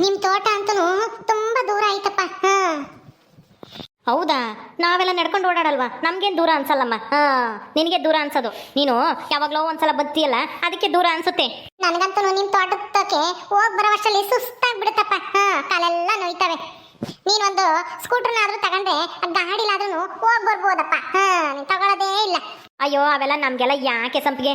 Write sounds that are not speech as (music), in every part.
ನಿಮ್ ತೋಟ ಅಂತೂ ತುಂಬಾ ದೂರ ಆಯ್ತಪ್ಪ ಹೌದಾ? ನಾವೆಲ್ಲ ನಡ್ಕೊಂಡು ಓಡಾಡಲ್ವಾ? ನಮ್ಗೇನು ದೂರ ಅನ್ಸಲ್ಲಮ್ಮ, ಹಾ. ನಿನಗೆ ದೂರ ಅನ್ಸೋದು. ನೀನು ಯಾವಾಗಲೋ ಒಂದ್ಸಲ ಬತ್ತೀಯಲ್ಲ, ಅದಕ್ಕೆ ದೂರ ಅನ್ಸುತ್ತೆ. ನನಗಂತೂ ನಿಮ್ ತೋಟಕ್ಕೆ ಹೋಗ್ ಸುಸ್ತಾಗಿ ಸುಸ್ತಾಗ್ಬಿಡುತ್ತಪ್ಪ, ಹಾ. ಕಾಲೆಲ್ಲ ನೋಯ್ತವೆ. ನೀನೊಂದು ಸ್ಕೂಟರ್ನಾದ್ರೂ ತಗೊಂಡ್ರೆ ಗಾಡಿಲಾದ್ರೂ ಹೋಗ್ ಬರ್ಬೋದಪ್ಪ, ಹಾ. ತಗೊಳ್ಳೋದೇ ಇಲ್ಲ. ಅಯ್ಯೋ, ಅವೆಲ್ಲ ನಮಗೆಲ್ಲ ಯಾಕೆ ಸಂಪಿಗೆ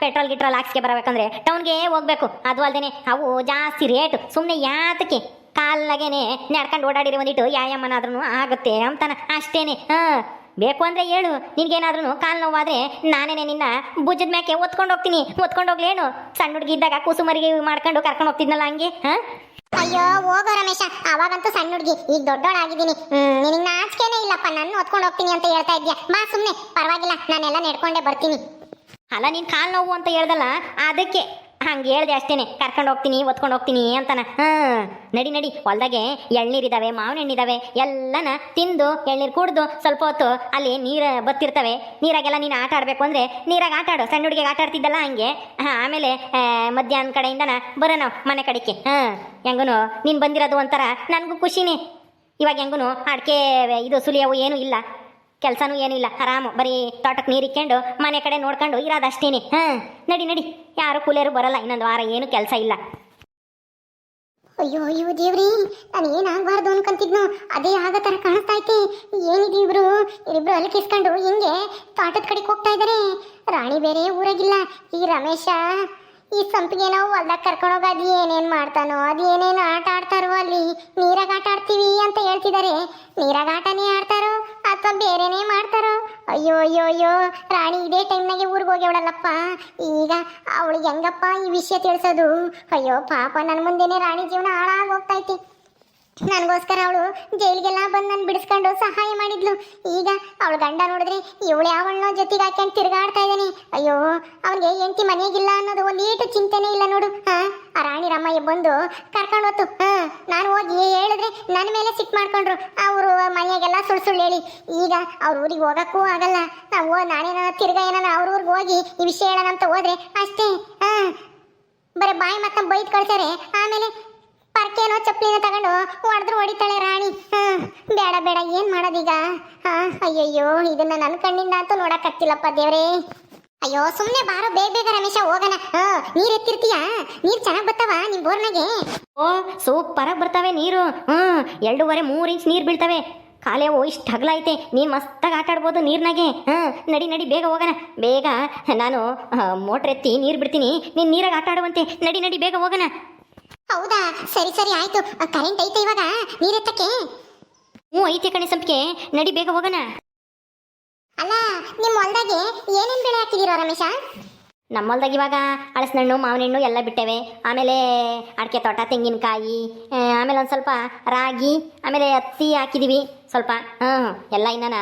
ಪೆಟ್ರೋಲ್ ಗಿಟ್ರೋಲ್ ಹಾಕ್ಸ್ಕೆ ಬರಬೇಕಂದ್ರೆ ಟೌನ್ಗೆ ಹೋಗ್ಬೇಕು. ಅದು ಅಲ್ದೇನೆ ಅವು ಜಾಸ್ತಿ ರೇಟ್. ಸುಮ್ಮನೆ ಯಾತಕ್ಕೆ? ಕಾಲಾಗೇನೆ ನಡ್ಕೊಂಡು ಓಡಾಡಿರೋ ಒಂದಿಟ್ಟು ಯಾಯಮ್ಮನಾದ್ರೂ ಆಗುತ್ತೆ ಅಂತಾನ. ಅಷ್ಟೇನೆ, ಹಾ? ಬೇಕು ಅಂದ್ರೆ ಹೇಳು ನಿನ್ಗೇನಾದ್ರೂ ಕಾಲು ನೋವಾದ್ರೆ ನಾನೇನೆ ನಿನ್ನ ಭುಜದ ಮ್ಯಾಕೆ ಒತ್ಕೊಂಡು ಹೋಗ್ತೀನಿ. ಒತ್ಕೊಂಡು ಹೋಗ್ಲೇನು? ಸಣ್ಣ ಹುಡುಗಿ ಇದ್ದಾಗ ಕುಸುಮರಿಗೆ ಮಾಡ್ಕೊಂಡು ಕರ್ಕೊಂಡು ಹೋಗ್ತಿದ್ನಲ್ಲ ಹಂಗೆ, ಹಾ? ಅಯ್ಯೋ, ಹೋಗೋ ರಮೇಶ. ಅವಾಗಂತೂ ಸಣ್ಣ ಹುಡುಗಿ. ಈಗ ದೊಡ್ಡೋಳಾಗಿದ್ದೀನಿ ನಿನಗೆ ನಾಚಿಕೆನೇ ನಾನು ಹೊತ್ಕೊಂಡು ಹೋಗ್ತೀನಿ ಅಂತ ಹೇಳ್ತಾ ಇದ್ಯಾ? ಬಾ ಸುಮ್ಮನೆ ಪರವಾಗಿಲ್ಲ, ನಾನೆಲ್ಲ ನಡ್ಕೊಂಡೇ ಬರ್ತೀನಿ. ಅಲ್ಲ, ನೀನು ಕಾಲು ನೋವು ಅಂತ ಹೇಳ್ದಲ್ಲ, ಅದಕ್ಕೆ ಹಂಗೆ ಹೇಳ್ದೆ ಅಷ್ಟೇನೆ. ಕರ್ಕೊಂಡು ಹೋಗ್ತೀನಿ ಒತ್ಕೊಂಡು ಹೋಗ್ತೀನಿ ಅಂತಾನ. ಹಾ, ನಡಿ ನಡಿ. ಹೊಲ್ದಾಗೆ ಎಳ್ನೀರಿದ್ದಾವೆ ಮಾವಿನ ಹಣ್ಣಿದಾವೆ ಎಲ್ಲನ ತಿಂದು, ಎಳ್ನೀರು ಕುಡ್ದು, ಸ್ವಲ್ಪ ಹೊತ್ತು ಅಲ್ಲಿ ನೀರು ಬತ್ತಿರ್ತವೆ. ನೀರಾಗೆಲ್ಲ ನೀನು ಆಟ ಆಡಬೇಕು ಅಂದ್ರೆ ನೀರಾಗ ಆಟ ಆಡು. ಸಣ್ಣ ಹುಡುಗಿಗೆ ಆಟ ಆಡ್ತಿದ್ದಲ್ಲ ಹಂಗೆ. ಹಾಂ, ಆಮೇಲೆ ಮಧ್ಯಾಹ್ನ ಕಡೆಯಿಂದನ ಬರೋಣ ಮನೆ ಕಡೆಗೆ. ಹಾಂ, ಹೆಂಗನು, ನೀನು ಬಂದಿರೋದು ಒಂಥರ, ನನಗೂ ಖುಷಿನೇ. ಇವಾಗ ಹೆಂಗೂ ಅಡಿಕೆ, ಇದು ಸುಲಿಯವು ಏನೂ ಇಲ್ಲ, ಕೆಲಸನೂ ಏನೂ ಇಲ್ಲ. ಆರಾಮು, ಬರೀ ತೋಟಕ್ಕೆ ನೀರು ಇಕ್ಕೊಂಡು ಮನೆ ಕಡೆ ನೋಡ್ಕೊಂಡು ಇರೋದಷ್ಟೇನೆ. ಹಾಂ, ನಡಿ ನಡಿ. ಯಾರು ಕೂಲಿಯರು ಬರಲ್ಲ, ಇನ್ನೊಂದು ವಾರ ಏನು ಕೆಲಸ ಇಲ್ಲ. ಅಯ್ಯೋ ಅಯ್ಯೋ ದೇವ್ರಿ, ನಾನು ಏನಾಗಬಾರ್ದು ಅನ್ಕೊಂತಿದ್ನು? ಅದೇ ಆಗೋ ಥರ ಕಾಣಿಸ್ತಾ ಐತಿ ಏನಿದೆ ಇಬ್ರು? ಇಬ್ರು ಅಲ್ಲಿ ಕಿಸ್ಕೊಂಡು ಹಿಂಗೆ ತೋಟದ ಕಡೆಗೆ ಹೋಗ್ತಾ ಇದ್ದಾರೆ ರಾಣಿ ಬೇರೆ ಊರಾಗಿಲ್ಲ. ಈ ರಮೇಶ ಈ ಸಂಪಿಗೆ ನಾವು ಹೊಲ್ದಾಗ ಕರ್ಕೊಂಡೋಗಿ ಅದು ಏನೇನು ಮಾಡ್ತಾನೋ, ಅದು ಏನೇನು ಆಟ ಆಡ್ತಾರೋ ಅಲ್ಲಿ? ನೀರಾಗ ಆಟ ಆಡ್ತೀವಿ ಅಂತ ಹೇಳ್ತಿದ್ದಾರೆ ನೀರಾಗ ಆಟನೇ ಆಡ್ತಾರೋ ಅಥವಾ ಬೇರೆನೇ ಮಾಡ್ತಾರೋ? ಅಯ್ಯೋ ಅಯ್ಯೋ ಅಯ್ಯೋ, ರಾಣಿ ಇದೇ ಟೈಮ್ನಾಗೆ ಊರಿಗೆ ಹೋಗ್ಯವಳಲ್ಲಪ್ಪ. ಈಗ ಅವಳಿಗೆ ಹೆಂಗಪ್ಪ ಈ ವಿಷಯ ತಿಳಿಸೋದು? ಅಯ್ಯೋ, ಪಾಪ ನನ್ನ ಮುಂದೆನೆ ರಾಣಿ ಜೀವನ ಹಾಳಾಗಿ ಹೋಗ್ತೈತಿ. ನನಗೋಸ್ಕರ ಅವಳು ಜೈಲಿಗೆಲ್ಲ ಬಂದು ನಾನು ಬಿಡಿಸ್ಕೊಂಡು ಸಹಾಯ ಮಾಡಿದ್ಲು. ಈಗ ಅವಳು ಗಂಡ ನೋಡಿದ್ರೆ ಇವಳು ಯಾವಳನ್ನೋ ಜೊತೆಗೆ ಹಾಕೊಂಡು ತಿರುಗಾಡ್ತಾ ಇದ್ದಾನೆ. ಅಯ್ಯೋ, ಅವನಿಗೆ ಎಂಟಿ ಮನೆಗಿಲ್ಲ ಅನ್ನೋದು ಒಂದು ಏಟು ಚಿಂತೆನೇ ಇಲ್ಲ ನೋಡು. ಹಾ, ಆ ರಾಣಿ ರಾಮಯ್ಯ ಬಂದು ಕರ್ಕೊಂಡು ಹೋತು. ಹಾ, ನಾನು ಹೋಗಿ ಹೇಳಿದ್ರೆ ನನ್ನ ಮೇಲೆ ಸಿಟ್ಟು ಮಾಡ್ಕೊಂಡ್ರು. ಅವರು ಮನೆಯಾಗೆಲ್ಲ ಸುಳ್ಳು ಸುಳ್ಳು ಹೇಳಿ. ಈಗ ಅವ್ರ ಊರಿಗೆ ಹೋಗಕ್ಕೂ ಆಗಲ್ಲ. ನಾವು ನಾನೇನೋ ತಿರ್ಗಾ ಏನಾನ ಅವ್ರ ಊರಿಗೆ ಹೋಗಿ ಈ ವಿಷಯ ಹೇಳೋಣ ಅಂತ ಹೋದ್ರೆ ಅಷ್ಟೇ. ಹಾ, ಬರೀ ಬಾಯಿ ಮತ್ತೆ ಬೈದ್ ಕಳ್ತಾರೆ ಆಮೇಲೆ ಪರ್ಕೇನೋ ಚಪ್ಪಲಿನ ತಗೊಂಡು ಹೊಡೆದ್ರು ಹೊಡಿತಾಳೆ ರಾಣಿ. ಹ್ಮ್ ಬೇಡ ಬೇಡ, ಏನ್ ಮಾಡೋದೀಗ? ಆ ಅಯ್ಯಯ್ಯೋ, ಇದನ್ನ ನನ್ನ ಕಣ್ಣಿಂದ ಅಂತೂ ನೋಡಕ್ಕಾಗ್ತಿಲ್ಲಪ್ಪ ದೇವ್ರೇ. ಅಯ್ಯೋ, ಸುಮ್ನೆ ಬಾರೋ, ಬೇಗ ಬೇಗ ರಮೇಶ, ಹೋಗೋಣ. ಹ, ನೀರ್ ಎತ್ತಿರ್ತೀಯಾ? ನೀರ್ ಚೆನ್ನಾಗ್ ಬರ್ತಾವ ನಿಮ್ ಬೋರ್ನಾಗೆ? ಓ, ಸೂಪರಾಗಿ ಬರ್ತವೆ ನೀರು. ಹ್ಮ್ ಎರಡೂವರೆ, ಮೂರು ಇಂಚ್ ನೀರು ಬೀಳ್ತವೆ. ಓ, ಇಷ್ಟು ಹಗಲೈತೆ ನೀನ್ ಮಸ್ತಾಗಿ ಆಟ ಆಡ್ಬೋದು ನೀರ್ನಾಗೆ. ಹಾಂ, ನಡಿ ನಡಿ, ಬೇಗ ಹೋಗೋಣ. ಬೇಗ, ನಾನು ಮೋಟ್ರ್ ಎತ್ತಿ ನೀರು ಬಿಡ್ತೀನಿ. ನೀನ್ ನೀರಾಗ ಆಟ ಆಡುವಂತೆ. ನಡಿ ನಡಿ, ಬೇಗ ಹೋಗೋಣ. ಹೌದಾ? ಸರಿ ಸರಿ, ಆಯ್ತು. ಕರೆಂಟ್ ಐತೆ ಇವಾಗ? ನೀರ್ ಎತ್ತಕ್ಕೆ ಹ್ಞೂ, ಐತೆ ಕಣೆ ಸಂಪಿಗೆ. ನಡಿ, ಬೇಗ ಹೋಗೋಣ. ಅಲ್ಲ, ನಿಮ್ಮ ಹೊಲ್ದಾಗೆ ಏನೇನ್ ಬೆಳೆ ಹಾಕಿದೀರೋ ರಮೇಶ? ನಮ್ಮ ಹೊಲ್ದಾಗ ಇವಾಗ ಹಣ್ಣು ಮಾವಿನ ಹಣ್ಣು ಎಲ್ಲ ಬಿಟ್ಟೇವೆ. ಆಮೇಲೆ ಅಡಿಕೆ ತೋಟ, ತೆಂಗಿನಕಾಯಿ ಆಮೇಲೆ ಒಂದು ಸ್ವಲ್ಪ ರಾಗಿ, ಆಮೇಲೆ ಹತ್ತಿ ಹಾಕಿದ್ದೀವಿ ಸ್ವಲ್ಪ, ಹಾಂ, ಎಲ್ಲ ಇನ್ನ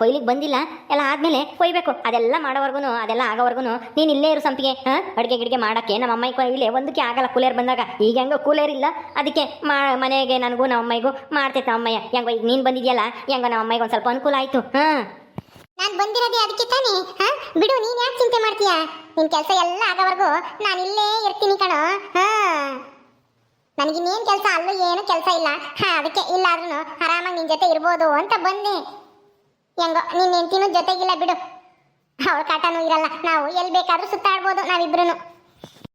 ಕೊಯ್ಲಿಗೆ ಬಂದಿಲ್ಲ, ಎಲ್ಲ ಆದಮೇಲೆ ಕೊಯ್ಬೇಕು. ಅದೆಲ್ಲ ಮಾಡೋವರೆಗೂ ಅದೆಲ್ಲ ಆಗೋವರೆಗೂ ನೀನು ಇಲ್ಲೇ ಇರು ಸಂಪಿಗೆ, ಹಾಂ, ಅಡುಗೆ ಗಿಡಿಗೆ ಮಾಡೋಕ್ಕೆ. ನಮ್ಮ ಅಮ್ಮ ಕೊಯ್ಲಿ ಒಂದಕ್ಕೆ ಆಗಲ್ಲ ಕೂಲೇರ್ ಬಂದಾಗ. ಈಗ ಹೆಂಗೋ ಕೂಲೇರ್ ಇಲ್ಲ, ಅದಕ್ಕೆ ಮಾ, ಮನೆಗೆ ನನಗೂ, ನಮ್ಮ ಅಮ್ಮೈಗೂ ಮಾಡ್ತೈತೆ ಅಮ್ಮಯ್ಯ. ಹೆಂಗೋ ಈಗ ನೀನು ಬಂದಿದ್ಯಲ್ಲ, ಹೆಂಗೋ ನಮ್ಮ ಅಮ್ಮೈಗೆ ಒಂದು ಸ್ವಲ್ಪ ಅನುಕೂಲ ಆಯಿತು, ಹಾಂ. ನಾನು ಬಂದಿರೋದೇ ಅದಕ್ಕೆ ತಾನೇ, ಹಾ, ಬಿಡು, ನೀನು ಯಾಕೆ ಚಿಂತೆ ಮಾಡ್ತೀಯಾ? ನಿನ್ ಕೆಲಸ ಎಲ್ಲ ಆಗೋವರೆಗೂ ನಾನು ಇಲ್ಲೇ ಇರ್ತೀನಿ ಕಣೋ, ಹಾ. ನನಗಿನ್ನೇನು ಕೆಲಸ? ಅಲ್ಲೂ ಏನೂ ಕೆಲಸ ಇಲ್ಲ. ಹಾಂ, ಅದಕ್ಕೆ ಇಲ್ಲಾದ್ರೂ ಆರಾಮಾಗಿ ನಿನ್ನ ಜೊತೆ ಇರ್ಬೋದು ಅಂತ ಬಂದೆ. ಹೆಂಗೋ ನಿನ್ನ ಹೆಂಡ್ತಿನೂ ಜೊತೆಗಿಲ್ಲ ಬಿಡು. ಅವಳ ಕಾಟನೂ ಇರಲ್ಲ. ನಾವು ಎಲ್ಲಿ ಬೇಕಾದರೂ ಸುತ್ತಾಡ್ಬೋದು ನಾವಿಬ್ರು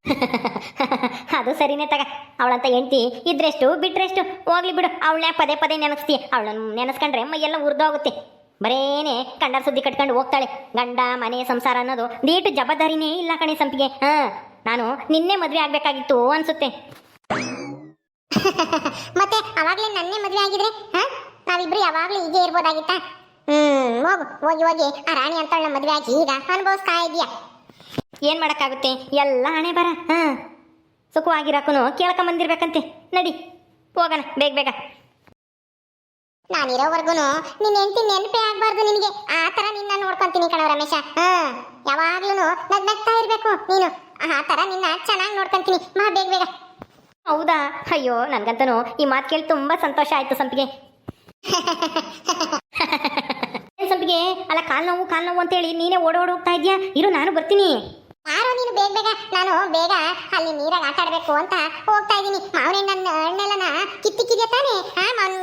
(laughs) ಅದು ಸರಿನೇ ತಗ. ಅವಳಂತ ಹೆಂಡ್ತಿ ಇದ್ರೆಷ್ಟು, ಬಿಟ್ರೆಷ್ಟು ಹೋಗ್ಲಿ ಬಿಡು. ಅವಳನ್ನ ಪದೇ ಪದೇ ನೆನೆಸ್ತಿ ಅವಳನ್ನು ನೆನೆಸ್ಕೊಂಡ್ರೆ ಮೈಯೆಲ್ಲ ಉರ್ದೋಗುತ್ತೆ. ಬರೇನೆ ಕಂಡರ್ ಸುದ್ದಿ ಕಟ್ಕೊಂಡು ಹೋಗ್ತಾಳೆ. ಗಂಡ, ಮನೆ, ಸಂಸಾರ ಅನ್ನೋದು ದೀಟು ಜವಾಬ್ದಾರಿನೇ ಇಲ್ಲ ಕಣೆ ಸಂಪಿಗೆ. ಹಾಂ, ನಾನು ನಿನ್ನೆ ಮದುವೆ ಆಗಬೇಕಾಗಿತ್ತು ಅನ್ಸುತ್ತೆ. (laughs) ಮತ್ತೆ ಅವಾಗ್ಲೇ ನನ್ನೇ ಮದುವೆ ಆಗಿದ್ರೆ, ಹಾ? ನಾವಿಬ್ರು ಯಾವಾಗ್ಲೂ ಹೀಗೆ ಇರ್ಬೋದಾಗಿತ್ತಾ? ಹ್ಮ್, ಹೋಗು, ಹೋಗಿ ಹೋಗಿ. ಆ ರಾಣಿ ಅಂತ ನಮ್ಮ ಮದುವೆ ಆಗಿ ಈಗ ಅನುಭವಿಸ್ತಾ ಇದೀಯಾ. ಏನ್ ಮಾಡಕ್ಕಾಗುತ್ತೆ? ಎಲ್ಲ ಹಣೆ ಬರ, ಹಾ? ಕೇಳಕ ಕೇಳ್ಕೊಂಬಂದಿರ್ಬೇಕಂತೆ ನಡಿ, ಹೋಗೋಣ, ಬೇಗ ಬೇಗ. ನಾನಿರೋವರೆಗೂ ನಿನ್ನ ಹೆಂಡತಿ ನೆನಪೇ ಆಗ್ಬಾರ್ದು ನಿನಗೆ. ಆ ತರ ನಿನ್ನ ನೋಡ್ಕೊಂತೀನಿ ಕಣ ರಮೇಶ, ಹಾ? ಯಾವಾಗ್ಲೂ ನಗ್ ನಗ್ತಾ ಇರ್ಬೇಕು ನೀನು. ಆ ತರ ನಿನ್ನ ಚೆನ್ನಾಗಿ ನೋಡ್ಕೊಂತೀನಿ. ಮಾ, ಬೇಗ ಬೇಗ. ಹೌದಾ? ಅಯ್ಯೋ ನನ್ಗಂತನು ಈ ಮಾತು ಕೇಳಿ ತುಂಬಾ ಸಂತೋಷ ಆಯ್ತು ಸಂಪಿಗೆ. ಸಂಪಿಗೆ? ಅಲ್ಲ ಕಾಲ್ ನೋವು ಕಾಲ್ ನೋವು ಅಂತೇಳಿ ನೀನೇ ಓಡೋಡ್ ಹೋಗ್ತಾ ಇದ್ಯಾ? ಇರು ನಾನು ಬರ್ತೀನಿ. ಯಾರೋ ನೀನು ಬೇಗ ಬೇಗ ನಾನು ಬೇಗ ಅಲ್ಲಿ ನೀರಾಗ ಆಟ ಆಡ್ಬೇಕು ಅಂತ ಹೋಗ್ತಾ ಇದ್ದೀನಿ. ಮಾವಿನ ಹಣ್ಣು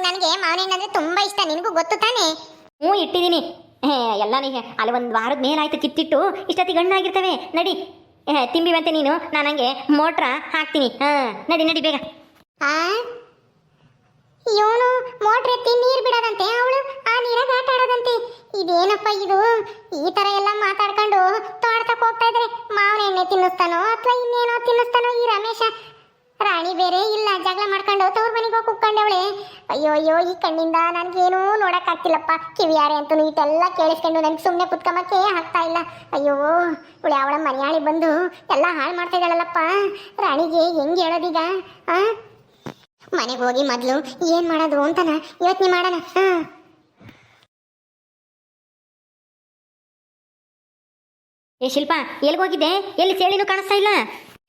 ನನಗೆ ಮಾವಿನ ಅಂದ್ರೆ ತುಂಬಾ ಇಷ್ಟ ನಿನಗೂ ಗೊತ್ತು ತಾನೇ? ಹ್ಞೂ ಇಟ್ಟಿದ್ದೀನಿ. ಹೇ ಎಲ್ಲ ನೀ ಅಲ್ಲಿ ಒಂದು ವಾರದ ಮೇಲಾಯ್ತು ಕಿತ್ತಿಟ್ಟು ಇಷ್ಟೊತ್ತಿಗೆ ಹಣ್ಣಾಗಿರ್ತವೆ ನಡಿ. ಏ, ಮತ್ತೆ ನೀನು. ನಾನು ಹಂಗೆ ಮೋಟ್ರ ಹಾಕ್ತೀನಿ. ಹಾಂ ನಡಿ ನಡಿ ಬೇಗ. ಇವನು ಮೋಟ್ರ್ ಎತ್ತಿ ನೀರು ಬಿಡೋದಂತೆ ಅವಳು ಆ ನೀರಾಗ ಆಟ ಆಡೋದಂತೆ. ಇದೇನಪ್ಪ ಇದು? ಈ ತರ ಎಲ್ಲ ಮಾತಾಡ್ಕೊಂಡು ತೋಟಕ್ಕೆ ಹೋಗ್ತಾ ಇದ್ರೆ ಮಾವಿನ ಎಣ್ಣೆ ತಿನ್ನಿಸ್ತಾನೋ ಅಥವಾ ಇನ್ನೇನೋ ತಿನ್ನಿಸ್ತಾನೋ ಈ ರಮೇಶ? ರಾಣಿ ಬೇರೆ ಇಲ್ಲ, ಜಗಳ ಮಾಡ್ಕೊಂಡು ತವ್ರ ಮನೆಗೆ ಹೋಗಿ ಕುಕ್ಕೊಂಡವಳೆ ಅಯ್ಯೋ ಅಯ್ಯೋ, ಈ ಕಣ್ಣಿಂದ ನನಗೇನೂ ನೋಡಕ್ಕಾಗ್ತಿಲ್ಲಪ್ಪ. ಕಿವಿಯಾರೆ ಅಂತ ಇದೆಲ್ಲ ಕೇಳಿಸ್ಕೊಂಡು ನನಗೆ ಸುಮ್ಮನೆ ಕುತ್ಕೊಂಬಕ್ಕೆ ಆಗ್ತಾ ಇಲ್ಲ. ಅಯ್ಯೋ, ಇವಳು ಅವಳ ಮನೆಯಾಳಿ ಬಂದು ಎಲ್ಲ ಹಾಳು ಮಾಡ್ತಾ ಇದ್ದಾಳಲ್ಲಪ್ಪ ರಾಣಿಗೆ ಹೆಂಗೆ ಹೇಳೋದೀಗ? ಆ? ಮನೆಗೆ ಹೋಗಿ ಮೊದಲು ಏನ್ ಮಾಡೋದು ಅಂತನ? ಯೋಚನೆ ಮಾಡೋಣ. ಹಾಂ ಏ ಶಿಲ್ಪ ಎಲ್ಲಿಗೆ ಹೋಗಿದ್ದೆ? ಎಲ್ಲಿ ಸೇಳಿನೂ ಕಾಣಿಸ್ತಾ ಇಲ್ಲ?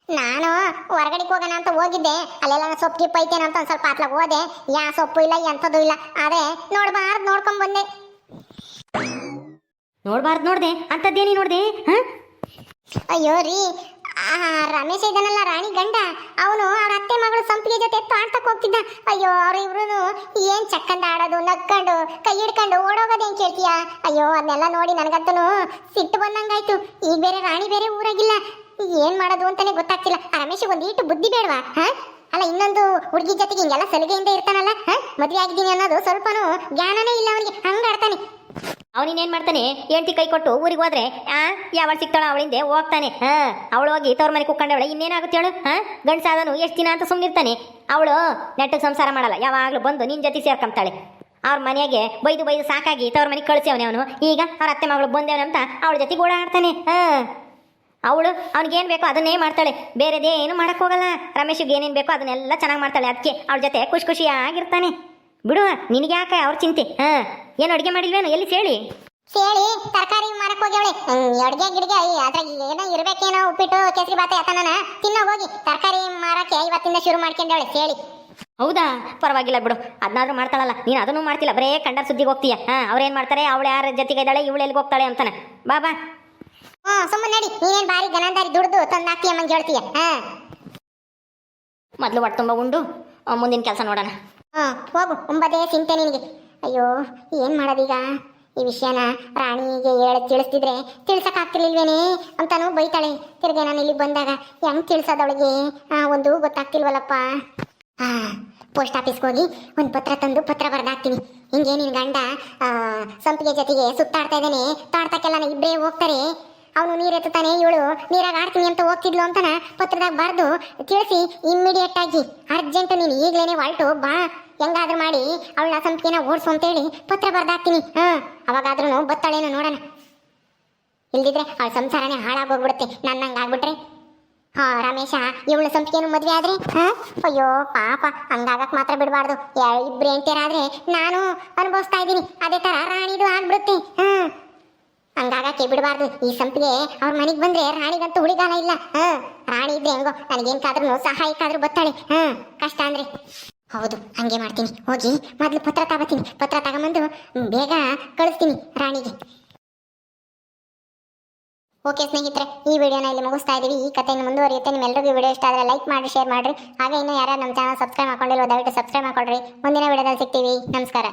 ನಾನು ಹೊರಗಡೆ ಹೋಗೋಣ ಅಂತ ಹೋಗಿದ್ದೆ. ಅಲ್ಲೆಲ್ಲ ಸೊಪ್ಪು ಗಿಪ್ಪು ಐತೇನೋ ಅಂತ ಒಂದು ಸ್ವಲ್ಪ ಆತ್ಲಾಗ ಹೋದೆ. ಯಾ ಸೊಪ್ಪು ಇಲ್ಲ ಎಂಥದ್ದು ಇಲ್ಲ. ಆದ್ರೆ ನೋಡ್ಬಾರ್ದು ನೋಡ್ಕೊಂಡ್ ಬಂದೆ. ನೋಡ್ಬಾರ್ದು ನೋಡ್ದೆ? ಅಂಥದ್ದೇನಿ ನೋಡ್ದೆ ಅಯ್ಯೋ ರೀ ಆ ರಮೇಶ ಇದ್ದಾನಲ್ಲ ರಾಣಿ ಗಂಡ. ಅವನು ಅವ್ರ ಅತ್ತೆ ಮಗಳು ಸಂಪಿಗೆ ಜೊತೆ ತಾಡ್ತಕ್ ಹೋಗ್ತಿದ್ದ. ಅಯ್ಯೋ ಅವ್ರಿಬ್ರು ಏನ್ ಚಕ್ಕಂದ ಆಡೋದು ನಕ್ಕೊಂಡು ಕೈ ಹಿಡ್ಕೊಂಡು ಓಡೋಗೋದೇನ್ ಕೇಳ್ತೀಯ? ಅಯ್ಯೋ ಅದನ್ನೆಲ್ಲ ನೋಡಿ ನನಗಂತೂ ಸಿಟ್ಟು ಬಂದಂಗಾಯ್ತು. ಈಗ ಬೇರೆ ರಾಣಿ ಬೇರೆ ಊರಾಗಿಲ್ಲ. ಏನ್ ಮಾಡೋದು ಅಂತಾನೆ ಗೊತ್ತಾಗ್ತಿಲ್ಲ. ಆ ರಮೇಶ್ ಒಂದೀಟು ಬುದ್ಧಿ ಬೇಡವಾ? ಹಾ? ಅಲ್ಲ, ಇನ್ನೊಂದು ಹುಡುಗಿ ಜೊತೆಗೆ ಹಿಂಗೆಲ್ಲ ಸಲಿಗೆಯಿಂದ ಇರ್ತಾನಲ್ಲ? ಹಾ? ಮದ್ವೆ ಆಗಿದ್ದೀನಿ ಅನ್ನೋದು ಸ್ವಲ್ಪನೂ ಜ್ಞಾನನೇ ಇಲ್ಲ ಅವನಿಗೆ. ಹಂಗ ಆಡ್ತಾನೆ. ಅವನಿನ್ನೇನು ಮಾಡ್ತಾನೆ? ಹೆಂಡತಿ ಕೈ ಕೊಟ್ಟು ಊರಿಗೆ ಹೋದ್ರೆ, ಆ ಯಾವಳು ಸಿಗ್ತಾಳ ಅವಳಿಂದೆ ಹೋಗ್ತಾನೆ. ಹಾ? ಅವಳು ಹೋಗಿ ತವ್ರ ಮನೆ ಕುಕ್ಕಂಡವಳೆ ಇನ್ನೇನಾಗುತ್ತೆ ಹೇಳು? ಹಾ? ಗಂಡಸಾದನು ಎಷ್ಟು ದಿನ ಅಂತ ಸುಮ್ಮನಿರ್ತಾನೆ ಅವಳು ನೆಟ್ಟಗೆ ಸಂಸಾರ ಮಾಡಲ್ಲ, ಯಾವಾಗಲೂ ಬಂದು ನಿನ್ ಜೊತೆ ಸೇರ್ಕೊಂತಾಳೆ ಅವ್ರ ಮನೆಗೆ ಬೈದು ಬೈದು ಸಾಕಾಗಿ ತವ್ರ ಮನೆಗೆ ಕಳಿಸ್ಯವನೆ ಅವನು. ಈಗ ಅವ್ರ ಅತ್ತೆ ಮಗಳು ಬಂದೇವನಂತ ಅವಳ ಜೊತೆ ಓಡಾಡ್ತಾನೆ. ಹಾ? ಅವಳು ಅವ್ನಿಗೇನು ಬೇಕೋ ಅದನ್ನೇ ಮಾಡ್ತಾಳೆ. ಬೇರೆದೇನು ಮಾಡಕ್ ಹೋಗಲ್ಲ. ರಮೇಶಿಗೆ ಏನೇನು ಬೇಕೋ ಅದನ್ನೆಲ್ಲ ಚೆನ್ನಾಗಿ ಮಾಡ್ತಾಳೆ. ಅದಕ್ಕೆ ಅವ್ಳ ಜೊತೆ ಖುಷಿ ಖುಷಿಯಾಗಿರ್ತಾನೆ. ಬಿಡು ನಿನಗೆ ಯಾಕೆ ಅವ್ರ ಚಿಂತೆ? ಹಾ ಏನು ಅಡುಗೆ ಮಾಡಿಲ್ವೇನು? ಎಲ್ಲಿ ಕೇಳಿ ಸೇಳಿ ತರಕಾರಿ ಮಾರಕ್ ಹೋಗ್ಯವಳೆ. ಅಡ್ಗೆ ಗಿಡ್ಗೆ ಅದ್ರಾಗ ಏನೋ ಇರ್ಬೇಕೇನೋ ಉಪ್ಪಿಟ್ಟು ಕೇಸರಿ ಬಾತ ಯಾತನ ತಿನ್ನೋ ಹೋಗಿ ತರಕಾರಿ ಮಾರಕ್ಕೆ ಇವತ್ತಿಂದ ಶುರು ಮಾಡ್ಕೊಂಡವಳೆ ಕೇಳಿ ಹೌದಾ? ಪರವಾಗಿಲ್ಲ ಬಿಡು. ಅದನ್ನಾದ್ರೂ ಮಾಡ್ತಾಳಲ್ಲ. ನೀನು ಅದನ್ನು ಮಾಡ್ತಿಲ್ಲ. ಬರೇ ಕಂಡ ಸುದ್ದಿಗೆ ಹೋಗ್ತೀಯ. ಹಾ ಅವ್ರೇನು ಮಾಡ್ತಾರೆ? ಅವಳು ಯಾರ ಜೊತೆಗೆ ಇದ್ದಾಳೆ? ಇವಳು ಎಲ್ಲಿಗೆ ಹೋಗ್ತಾಳೆ ಅಂತಾನೆ. ಬಾ. ಹ್ಮ್ ಸುಮ್ಮನೆ ನಡಿ. ನೀನೇನ್ ಬಾರಿ ಗನಂದಾರಿ ದುಡ್ದು ತಂದಾಕ್ತೀಯ ಮಂಜ್ ಹೇಳ್ತೀಯ? ಹಾ? ಮೊದಲು ಹೊಟ್ಟೆ ತುಂಬ ಉಂಡು. ಮುಂದಿನ ಕೆಲಸ ನೋಡೋಣ. ಹಾ ಹೋಗು. ಒಂಬದೇ ಚಿಂತೆ ನಿನಗೆ. ಅಯ್ಯೋ ಏನ್ ಮಾಡೋದೀಗ? ಈ ವಿಷಯನ ರಾಣಿಗೆ ಹೇಳ ತಿಳಿಸ್ತಿದ್ರೆ ತಿಳ್ಸಕ್ ಆಗ್ತಿರ್ಲಿಲ್ವೇನೆ ಅಂತಾನು ಬೈತಾಳೆ. ತಿರ್ಗ ನಾನು ಇಲ್ಲಿ ಬಂದಾಗ ಹೆಂಗ್ ತಿಳ್ಸೋದವಳಿಗೆ? ಆ ಒಂದು ಗೊತ್ತಾಗ್ತಿಲ್ವಲ್ಲಪ್ಪ. ಹಾ ಪೋಸ್ಟ್ ಆಫೀಸ್ಗೆ ಹೋಗಿ ಒಂದು ಪತ್ರ ತಂದು ಪತ್ರ ಬರ್ದಾಕ್ತೀನಿ. ಹಿಂಗೆ ನಿನ್ ಗಂಡ ಸಂಪಿಗೆ ಜೊತೆಗೆ ಸುತ್ತಾಡ್ತಾ ಇದ್ದಾನೆ. ತಾಡ್ತಕ್ಕೆಲ್ಲ ಇಬ್ಬರೇ ಹೋಗ್ತಾರೆ. ಅವನು ನೀರು ಎತ್ತುತ್ತಾನೆ, ಇವಳು ನೀರಾಗ ಆಡ್ತೀನಿ ಅಂತ ಹೋಗ್ತಿದ್ಲು ಅಂತನ ಪತ್ರದಾಗ ಬರ್ದು ತಿಳಿಸಿ ಇಮ್ಮಿಡಿಯೇಟ್ ಆಗಿ ಅರ್ಜೆಂಟ್ ನೀನು, ಈಗಲೇನೆ ಹೊರಟು ಬಾ, ಹೆಂಗಾದ್ರೂ ಮಾಡಿ ಅವಳ ಸಂಪಿಗೆನ ಓಡಿಸು ಅಂತೇಳಿ ಪತ್ರ ಬರ್ದಾಕ್ತೀನಿ. ಹಾ ಅವಾಗಾದ್ರೂ ಬತ್ತಾಳೇನು ನೋಡೋಣ. ಇಲ್ದಿದ್ರೆ ಅವಳ ಸಂಸಾರನೇ ಹಾಳಾಗೋಗ್ಬಿಡುತ್ತೆ. ನನ್ನಂಗೆ ಆಗ್ಬಿಟ್ರೆ? ಹಾ, ರಮೇಶ, ಇವಳು ಸಂಪಿಗೆನು ಮದುವೆ ಆದ್ರೆ? ಹಾ? ಅಯ್ಯೋ, ಪಾಪ, ಹಂಗಾಗಕ್ ಮಾತ್ರ ಬಿಡಬಾರ್ದು. ಇಬ್ರು ಹೆಂಡ್ತಿಯರಾದ್ರೆ ನಾನು ಅನುಭವಿಸ್ತಾ ಇದ್ದೀನಿ. ಅದೇ ತರ ರಾಣಿದು ಆಗ್ಬಿಡುತ್ತೆ. ಹಾ ಹಂಗಾಗಕ್ಕೆ ಬಿಡಬಾರ್ದು. ಈ ಸಂಪಿಗೆ ಅವ್ರ ಮನೆಗೆ ಬಂದ್ರೆ ರಾಣಿಗಂತೂ ಹುಳಿಗಾಲ ಇಲ್ಲ. ಹಾ, ರಾಣಿ ಇದ್ರೆ ಹೆಂಗೋ ನನಗೇನ್ಕಾದ್ರೂ ಸಹಾಯಕ್ಕಾದ್ರೂ ಬತ್ತಾಳೆ ಹಾ, ಕಷ್ಟ ಅಂದ್ರೆ. ಹೌದು, ಹಂಗೆ ಮಾಡ್ತೀನಿ. ಹೋಗಿ ಮೊದ್ಲು ಪತ್ರ ತಗೋತೀನಿ. ಪತ್ರ ತಗೊಂಬಂದು ಬೇಗ ಕಳಿಸ್ತೀನಿ ರಾಣಿಗೆ. ಓಕೆ ಸ್ನೇಹಿತರೆ, ಈ ವಿಡಿಯೋನ ಇಲ್ಲಿ ಮುಗಿಸ್ತಾ ಇದೀವಿ. ಈ ಕಥೆಯನ್ನು ಮುಂದುವರಿಯುತ್ತೆ. ನಿಮ್ಮೆಲ್ಲರಿಗೂ ವಿಡಿಯೋ ಇಷ್ಟ ಆದರೆ ಲೈಕ್ ಮಾಡಿ, ಶೇರ್ ಮಾಡಿರಿ. ಹಾಗೆ ಇನ್ನೂ ಯಾರು ನಮ್ಮ ಚಾನಲ್ ಸಬ್ಸ್ಕ್ರೈಬ್ ಮಾಡ್ಕೊಂಡಿಲ್ಲ ದಯವಿಟ್ಟು ಸಬ್ಸ್ಕ್ರೈಬ್ ಮಾಡ್ಕೊಳ್ರಿ. ಮುಂದಿನ ವಿಡಿಯೋದಲ್ಲಿ ಸಿಗ್ತೀವಿ. ನಮಸ್ಕಾರ.